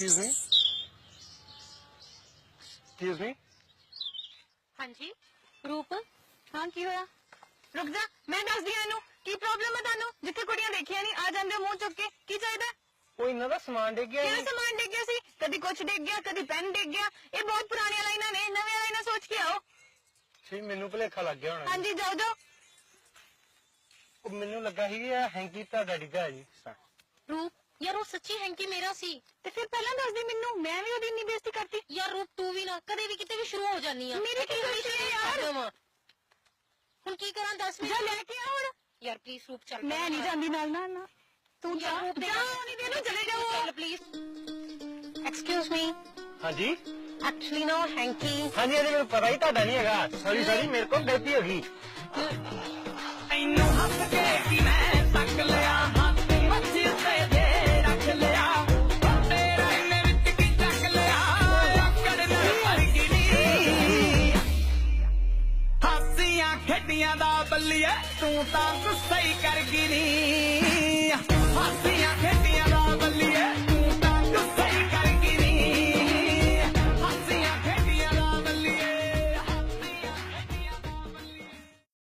Excuse me excuse me ਹਾਂਜੀ? ਰੂਪ? ਹਾਂ ਕੀ ਹੋਇਆ? ਰੁਕ ਜਾ ਮੈਂ ਦੱਸਦੀ ਆ ਇਹਨੂੰ। ਕੀ ਪ੍ਰੋਬਲਮ ਹੈ ਤੁਹਾਨੂੰ? ਜਿੱਥੇ ਕੁੜੀਆਂ ਦੇਖੀਆਂ ਨਹੀਂ ਆ ਜਾਂਦੇ ਮੂੰਹ ਚੁੱਕ ਕੇ। ਕੀ ਚਾਹੀਦਾ? ਉਹ ਇਹਨਾਂ ਦਾ ਸਮਾਨ ਡਿੱਗ ਗਿਆ ਕਿਹੜਾ। ਸਮਾਨ ਡਿੱਗ ਗਿਆ ਸੀ? ਕਦੀ ਕੁਛ ਡਿੱਗ ਗਿਆ ਕਦੀ ਪੈਨ ਡਿੱਗ ਗਿਆ। ਇਹ ਬਹੁਤ ਪੁਰਾਣੀਆਂ ਲਾਈਨਾਂ ਨੇ ਨਵੀਆਂ ਲਾਈਨਾਂ ਸੋਚ ਕੇ ਆਓ। ਠੀਕ ਮੈਨੂੰ ਭੁਲੇਖਾ ਲੱਗ ਗਿਆ ਹੋਣਾ ਹਾਂਜੀ ਜਾਓ ਜਾਓ। ਉਹ ਮੈਨੂੰ ਲੱਗਾ ਸੀ ਇਹ ਹੈਂਕੀ ਤੁਹਾਡਾ ਡਿੱਗਾ ਜੀ। ਰੂਪ ਯਾਰ ਉਹ ਸੱਚੀ ਹੈਂਕੀ ਮੇਰਾ ਸੀ। ਤੇ ਫਿਰ ਪਹਿਲਾਂ ਦੱਸਦੀ ਮੈਨੂੰ ਮੈਂ ਵੀ ਉਹਦੀ ਇੰਨੀ ਬੇਇੱਜ਼ਤੀ ਕਰਤੀ। ਯਾਰ ਰੂਪ ਤੂੰ ਵੀ ਨਾ ਕਦੇ ਵੀ ਕਿਤੇ ਵੀ ਸ਼ੁਰੂ ਹੋ ਜਾਨੀ ਆ। ਮੇਰੀ ਕੀ ਗਲਤੀ ਹੈ ਯਾਰ? ਹੁਣ ਕੀ ਕਰਾਂ ਦੱਸ ਜਾ ਲੈ ਕੇ ਆ ਹੁਣ। ਯਾਰ ਪਲੀਜ਼ ਰੂਪ ਚੱਲ ਮੈਂ ਨਹੀਂ ਜਾਂਦੀ ਨਾਲ ਨਾਲ ਨਾ ਤੂੰ ਜਾ। ਰੂਪ ਦੇ ਜਾ ਨਹੀਂ ਦੇ ਨੂੰ ਚਲੇ ਜਾਓ। ਚੱਲ ਪਲੀਜ਼ ਐਕਸਕਿਊਜ਼ ਮੀ ਹਾਂਜੀ? ਐਕਚੁਅਲੀ ਨਾ ਹੈਂਕੀ। ਹਾਂਜੀ ਇਹਦੇ ਮੈਨੂੰ ਪਤਾ ਹੀ ਤੁਹਾਡਾ ਨਹੀਂ ਹੈਗਾ। ਸੌਰੀ ਸੌਰੀ ਮੇਰੇ ਕੋਲ ਗਲਤੀ ਹੋ ਗਈ। ਤੈਨੂੰ ਹੱਸ ਕੇ ਖੇਡੀਆਂ ਦਾ ਬੱਲੀਏ ਤੂੰ ਤਾਂ ਗੁੱਸਾ ਹੀ ਕਰ ਗਈ ਨੀ ਹਾਸੀਆਂ